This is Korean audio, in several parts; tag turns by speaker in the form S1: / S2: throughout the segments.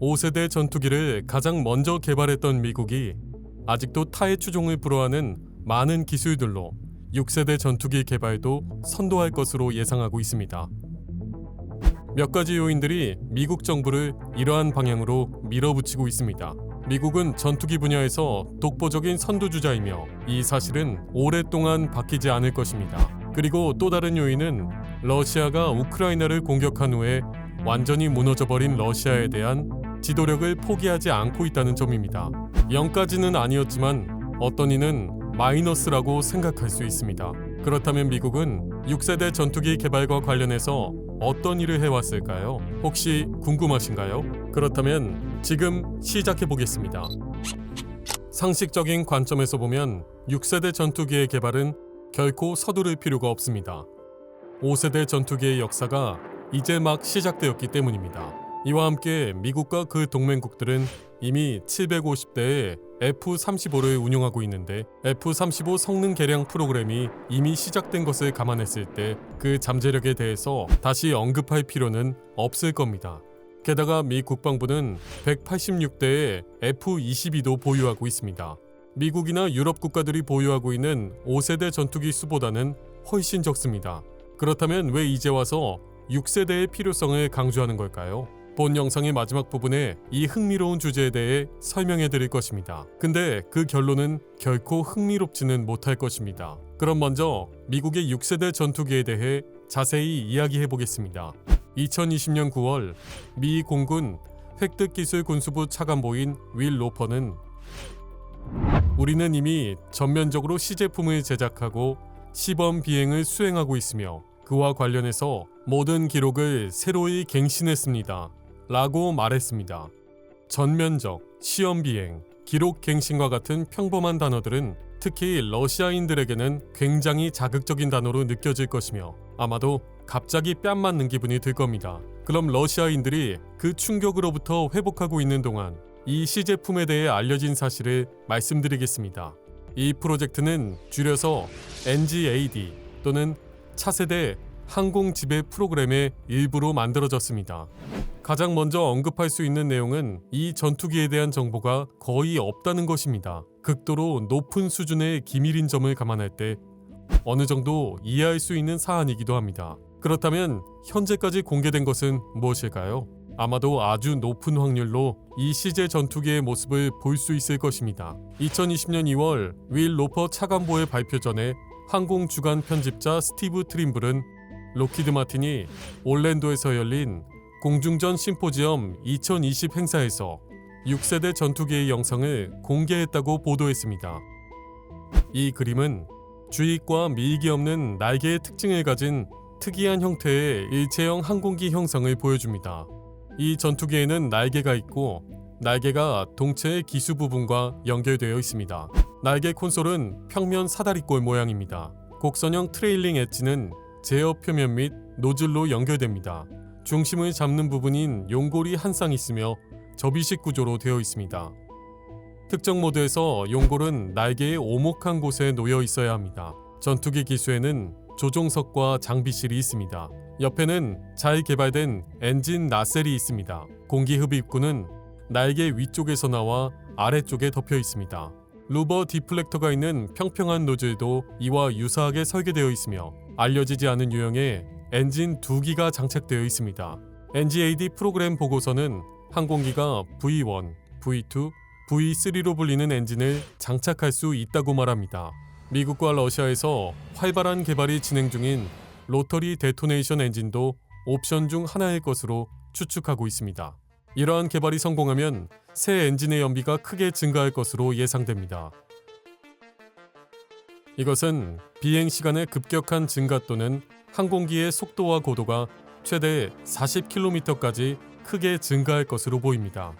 S1: 5세대 전투기를 가장 먼저 개발했던 미국이 아직도 타의 추종을 불허하는 많은 기술들로 6세대 전투기 개발도 선도할 것으로 예상하고 있습니다. 몇 가지 요인들이 미국 정부를 이러한 방향으로 밀어붙이고 있습니다. 미국은 전투기 분야에서 독보적인 선두주자이며 이 사실은 오랫동안 바뀌지 않을 것입니다. 그리고 또 다른 요인은 러시아가 우크라이나를 공격한 후에 완전히 무너져버린 러시아에 대한 지도력을 포기하지 않고 있다는 점입니다. 0까지는 아니었지만 어떤 이는 마이너스라고 생각할 수 있습니다. 그렇다면 미국은 6세대 전투기 개발과 관련해서 어떤 일을 해왔을까요? 혹시 궁금하신가요? 그렇다면 지금 시작해 보겠습니다. 상식적인 관점에서 보면 6세대 전투기의 개발은 결코 서두를 필요가 없습니다. 5세대 전투기의 역사가 이제 막 시작되었기 때문입니다. 이와 함께 미국과 그 동맹국들은 이미 750대의 F-35를 운용하고 있는데 F-35 성능 개량 프로그램이 이미 시작된 것을 감안했을 때 그 잠재력에 대해서 다시 언급할 필요는 없을 겁니다. 게다가 미 국방부는 186대의 F-22도 보유하고 있습니다. 미국이나 유럽 국가들이 보유하고 있는 5세대 전투기 수보다는 훨씬 적습니다. 그렇다면 왜 이제 와서 6세대의 필요성을 강조하는 걸까요? 본 영상의 마지막 부분에 이 흥미로운 주제에 대해 설명해 드릴 것입니다. 근데 그 결론은 결코 흥미롭지는 못할 것입니다. 그럼 먼저 미국의 6세대 전투기에 대해 자세히 이야기해 보겠습니다. 2020년 9월 미 공군 획득기술 군수부 차관보인 윌 로퍼는 우리는 이미 전면적으로 시제품을 제작하고 시범 비행을 수행하고 있으며 그와 관련해서 모든 기록을 새로이 갱신했습니다. 라고 말했습니다. 전면적, 시험 비행, 기록 갱신과 같은 평범한 단어들은 특히 러시아인들에게는 굉장히 자극적인 단어로 느껴질 것이며 아마도 갑자기 뺨 맞는 기분이 들 겁니다. 그럼 러시아인들이 그 충격으로부터 회복하고 있는 동안 이 시제품에 대해 알려진 사실을 말씀드리겠습니다. 이 프로젝트는 줄여서 NGAD 또는 차세대 항공 지배 프로그램의 일부로 만들어졌습니다. 가장 먼저 언급할 수 있는 내용은 이 전투기에 대한 정보가 거의 없다는 것입니다. 극도로 높은 수준의 기밀인 점을 감안할 때 어느 정도 이해할 수 있는 사안이기도 합니다. 그렇다면 현재까지 공개된 것은 무엇일까요? 아마도 아주 높은 확률로 이 시제 전투기의 모습을 볼 수 있을 것입니다. 2020년 2월 윌 로퍼 차관보의 발표 전에 항공 주간 편집자 스티브 트림블은 로키드 마틴이 올랜도에서 열린 공중전 심포지엄 2020 행사에서 6세대 전투기의 영상을 공개했다고 보도했습니다. 이 그림은 주익과 미익이 없는 날개의 특징을 가진 특이한 형태의 일체형 항공기 형상을 보여줍니다. 이 전투기에는 날개가 있고 날개가 동체의 기수 부분과 연결되어 있습니다. 날개 콘솔은 평면 사다리꼴 모양입니다. 곡선형 트레일링 엣지는 제어 표면 및 노즐로 연결됩니다. 중심을 잡는 부분인 용골이 한 쌍 있으며 접이식 구조로 되어 있습니다. 특정 모드에서 용골은 날개의 오목한 곳에 놓여 있어야 합니다. 전투기 기수에는 조종석과 장비실이 있습니다. 옆에는 잘 개발된 엔진 나셀이 있습니다. 공기 흡입구는 날개 위쪽에서 나와 아래쪽에 덮여 있습니다. 루버 디플렉터가 있는 평평한 노즐도 이와 유사하게 설계되어 있으며 알려지지 않은 유형의 엔진 두 기가 장착되어 있습니다. NGAD 프로그램 보고서는 항공기가 V1, V2, V3로 불리는 엔진을 장착할 수 있다고 말합니다. 미국과 러시아에서 활발한 개발이 진행 중인 로터리 데토네이션 엔진도 옵션 중 하나일 것으로 추측하고 있습니다. 이러한 개발이 성공하면 새 엔진의 연비가 크게 증가할 것으로 예상됩니다. 이것은 비행 시간의 급격한 증가 또는 항공기의 속도와 고도가 최대 40km까지 크게 증가할 것으로 보입니다.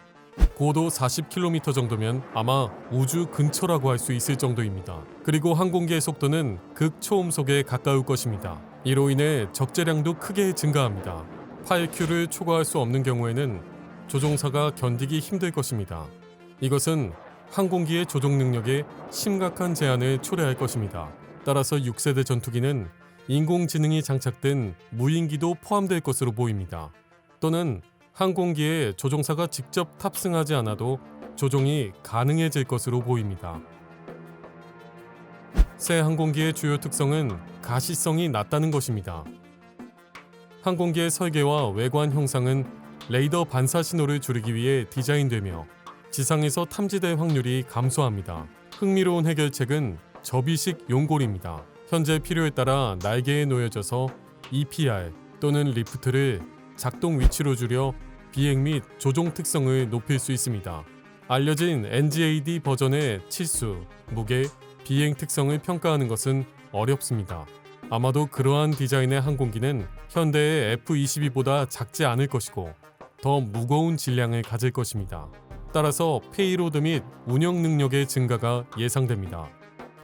S1: 고도 40km 정도면 아마 우주 근처라고 할 수 있을 정도입니다. 그리고 항공기의 속도는 극초음속에 가까울 것입니다. 이로 인해 적재량도 크게 증가합니다. 8Q를 초과할 수 없는 경우에는 조종사가 견디기 힘들 것입니다. 이것은 항공기의 조종 능력에 심각한 제한을 초래할 것입니다. 따라서 6세대 전투기는 인공지능이 장착된 무인기도 포함될 것으로 보입니다. 또는 항공기에 조종사가 직접 탑승하지 않아도 조종이 가능해질 것으로 보입니다. 새 항공기의 주요 특성은 가시성이 낮다는 것입니다. 항공기의 설계와 외관 형상은 레이더 반사 신호를 줄이기 위해 디자인되며 지상에서 탐지될 확률이 감소합니다. 흥미로운 해결책은 접이식 용골입니다. 현재 필요에 따라 날개에 놓여져서 EPR 또는 리프트를 작동 위치로 줄여 비행 및 조종 특성을 높일 수 있습니다. 알려진 NGAD 버전의 치수, 무게, 비행 특성을 평가하는 것은 어렵습니다. 아마도 그러한 디자인의 항공기는 현대의 F-22보다 작지 않을 것이고 더 무거운 질량을 가질 것입니다. 따라서 페이로드 및 운영 능력의 증가가 예상됩니다.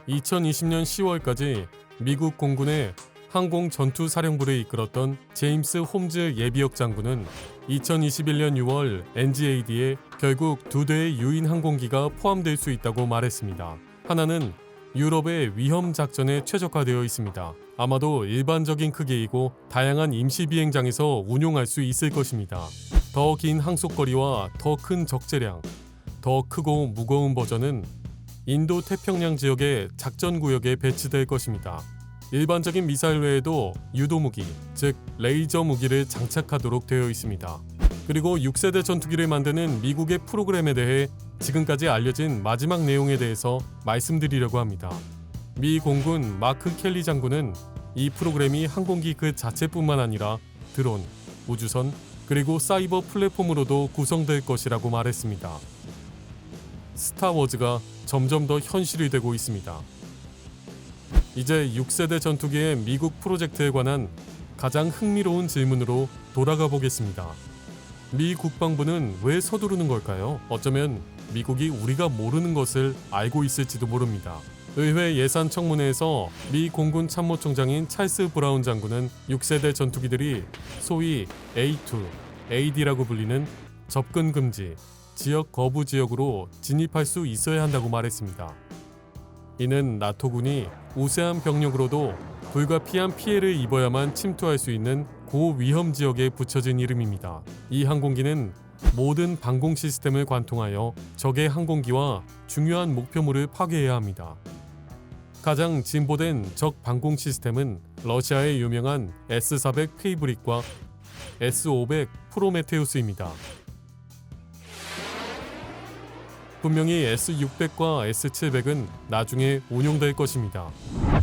S1: 2020년 10월까지 미국 공군의 항공 전투 사령부를 이끌었던 제임스 홈즈 예비역 장군은 2021년 6월 NGAD에 결국 두 대의 유인 항공기가 포함될 수 있다고 말했습니다. 하나는 유럽의 위험 작전에 최적화되어 있습니다. 아마도 일반적인 크기이고 다양한 임시 비행장에서 운용할 수 있을 것입니다. 더 긴 항속거리와 더 큰 적재량, 더 크고 무거운 버전은 인도 태평양 지역의 작전 구역에 배치될 것입니다. 일반적인 미사일 외에도 유도 무기, 즉 레이저 무기를 장착하도록 되어 있습니다. 그리고 6세대 전투기를 만드는 미국의 프로그램에 대해 지금까지 알려진 마지막 내용에 대해서 말씀드리려고 합니다. 미 공군 마크 켈리 장군은 이 프로그램이 항공기 그 자체뿐만 아니라 드론, 우주선, 그리고 사이버 플랫폼으로도 구성될 것이라고 말했습니다. 스타워즈가 점점 더 현실이 되고 있습니다. 이제 6세대 전투기의 미국 프로젝트에 관한 가장 흥미로운 질문으로 돌아가 보겠습니다. 미 국방부는 왜 서두르는 걸까요? 어쩌면 미국이 우리가 모르는 것을 알고 있을지도 모릅니다. 의회 예산 청문회에서 미 공군 참모총장인 찰스 브라운 장군은 6세대 전투기들이 소위 A2, AD라고 불리는 접근 금지, 지역 거부 지역으로 진입할 수 있어야 한다고 말했습니다. 이는 나토군이 우세한 병력으로도 불가피한 피해를 입어야만 침투할 수 있는 고위험 지역에 붙여진 이름입니다. 이 항공기는 모든 방공 시스템을 관통하여 적의 항공기와 중요한 목표물을 파괴해야 합니다. 가장 진보된 적 방공 시스템은 러시아의 유명한 S-400 페이브릭과 S-500 프로메테우스입니다. 분명히 S-600과 S-700은 나중에 운용될 것입니다.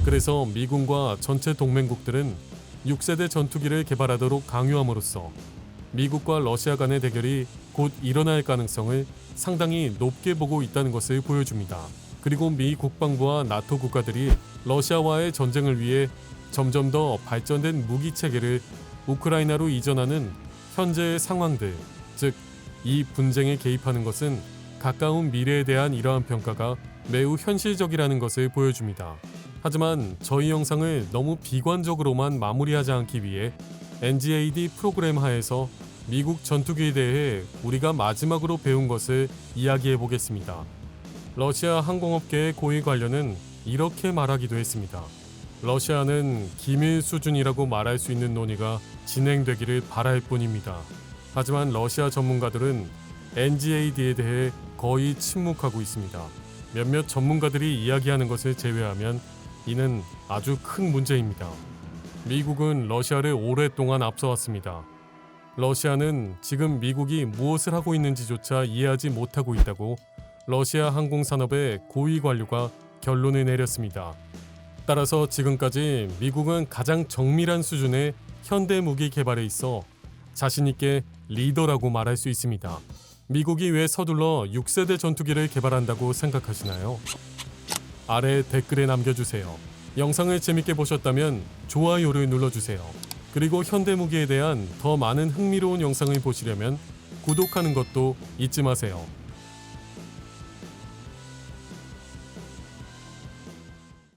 S1: 그래서 미군과 전체 동맹국들은 6세대 전투기를 개발하도록 강요함으로써 미국과 러시아 간의 대결이 곧 일어날 가능성을 상당히 높게 보고 있다는 것을 보여줍니다. 그리고 미 국방부와 나토 국가들이 러시아와의 전쟁을 위해 점점 더 발전된 무기 체계를 우크라이나로 이전하는 현재의 상황들, 즉 이 분쟁에 개입하는 것은 가까운 미래에 대한 이러한 평가가 매우 현실적이라는 것을 보여줍니다. 하지만 저희 영상을 너무 비관적으로만 마무리하지 않기 위해 NGAD 프로그램 하에서 미국 전투기에 대해 우리가 마지막으로 배운 것을 이야기해 보겠습니다. 러시아 항공업계의 고위 관련은 이렇게 말하기도 했습니다. 러시아는 기밀 수준이라고 말할 수 있는 논의가 진행되기를 바랄 뿐입니다. 하지만 러시아 전문가들은 NGAD에 대해 거의 침묵하고 있습니다. 몇몇 전문가들이 이야기하는 것을 제외하면 이는 아주 큰 문제입니다. 미국은 러시아를 오랫동안 앞서왔습니다. 러시아는 지금 미국이 무엇을 하고 있는지조차 이해하지 못하고 있다고 러시아 항공 산업의 고위 관료가 결론을 내렸습니다. 따라서 지금까지 미국은 가장 정밀한 수준의 현대 무기 개발에 있어 자신있게 리더라고 말할 수 있습니다. 미국이 왜 서둘러 6세대 전투기를 개발한다고 생각하시나요? 아래 댓글에 남겨주세요. 영상을 재밌게 보셨다면 좋아요를 눌러주세요. 그리고 현대 무기에 대한 더 많은 흥미로운 영상을 보시려면 구독하는 것도 잊지 마세요.